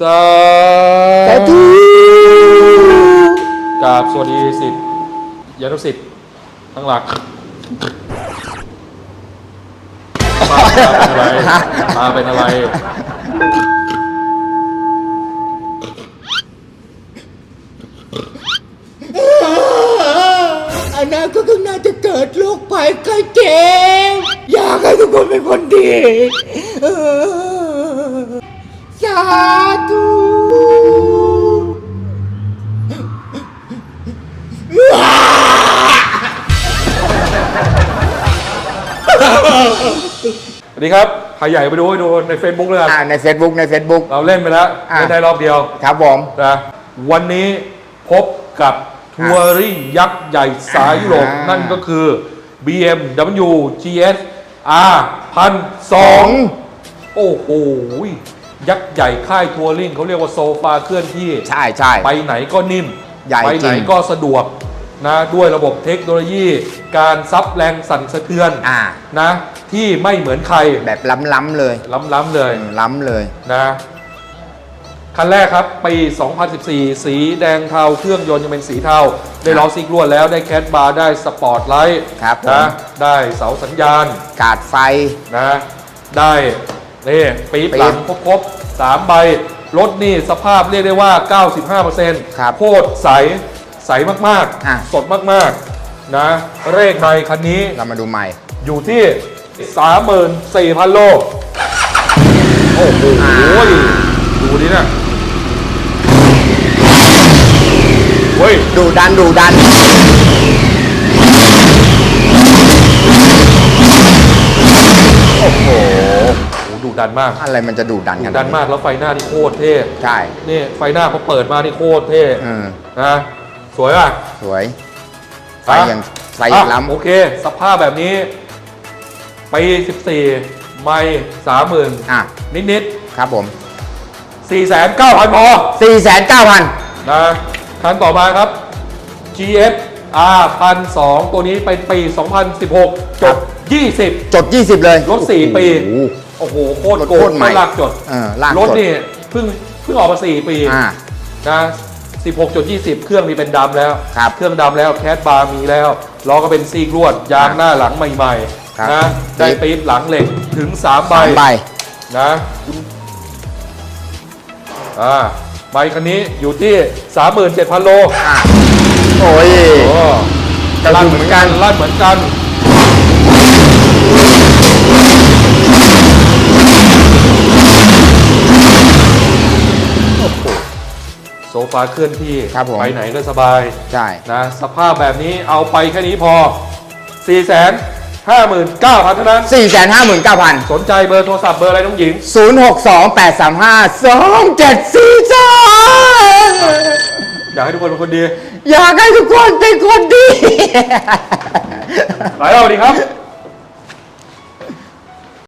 สาสาธุกราบสวัสดีสิทธิ์ยานุสิทธิ์ทั้งหลักตาเป็นอะไรตาเป็นอะไร อนาคตข้างหน้าจะเกิดโรคภัยไข้เจ็บอยากให้ทุกคนเป็นคนดีเออสา ธุสวัสดีครับใครใหญ่ไปดูให้ดูใน Facebook เลยกันอ่าใน Facebook ใน Facebook เราเล่นไปแล้วอะ เล่นได้รอบเดียวครับผม นะวันนี้พบกับทัวริงยักษ์ใหญ่สายยุโรปอ่านั่ นั่นก็คือ BMW GS R พันสองโอ้โห ยักษ์ใหญ่ค่ายทัวริงเขาเรียกว่าโซฟาเคลื่อนที่ ใช่ใช่ ไปไหนก็นิ่ม ใหญ่ไปไหนจริง ก็สะดวกนะด้วยระบบเทคโนโลยี การซับแรงสั่นสะเทือนอ่า นะที่ไม่เหมือนใครแบบล้ำๆเลยล้ำๆเลยอืมล้ำเลย นะคันแรกครับ ปี 2014 สีแดงเทาเครื่องยนต์ยังเป็นสีเทา ได้ล้อซิกลวดแล้วได้แคทบาร์ได้สปอร์ตไลท์ครับผม นะได้เสาสัญญาณ กาดไฟ นะได้ นี่ปี๊บปี๊บหลังครบๆสามใบรถนี่สภาพเรียกได้ว่า 95%ครับโคตรใสใสมากอะ ๆ สดมากๆ นะ เลขในคันนี้เรามาดูใหม่อยู่ที่ 34,000 โล โอ้โหดูดินะเฮ้ย ดูดันดูดัน โอ้โหโอ้ ดูดันมากอะไรมันจะดูดันดูกันดันมากแล้วไฟหน้านี่โคตรเท่ใช่ นี่ไฟหน้าเขาเปิดมานี่โคตรเท่เออนะสวยอะ สวยไฟอะ ยังไฟอะล้ำโอเค สภาพแบบนี้ปี 14 ไม่30,000อะ นิดครับผมๆ49,000พอ 4 9 0 0 0 นะคันต่อมาครับ GS R 1,200ตัวนี้เป็นปี 2016จด 20 จด 20 เลยรถ4ปี โอ้โห โอ้โห โคตรโกรถโคงตรใหม่ลากจดเออลากจด รถนี่เพิ่งเพิ่งออกมา 4 ปีอ่า นะ16จด20 เครื่องมีเป็นดำแล้ว ครับเครื่องดำแล้วแคดบาร์มีแล้วล้อก็เป็นซีกลวด ยางหน้าหลังใหม่ครับๆนะได้ปี๊บหลังเหล็กถึง 3 ใบ สามใบ นะคุณอ่าใบคันนี้อยู่ที่ 37,000 โลอะ โอ้ย โอ้กระลั่นดุมเหเหมืมืออนนกักันนลั่นเหมือนกัน ฟาเคลื่อนที่ครับผม ไปไหนก็สบายใช่ นะสภาพแบบนี้เอาไปแค่นี้พอ 4 5 9 0 0 0เท่านั้น 4 5 9 0 0 0 สนใจเบอร์โทรศัพท์เบอร์อะไรน้องหญิง 0 6 2 8 3 5 2 7 4 2 อยากให้ทุกคนเป็นคนดีอยากให้ทุกคนเป็นคนดี หลายเราดีครับ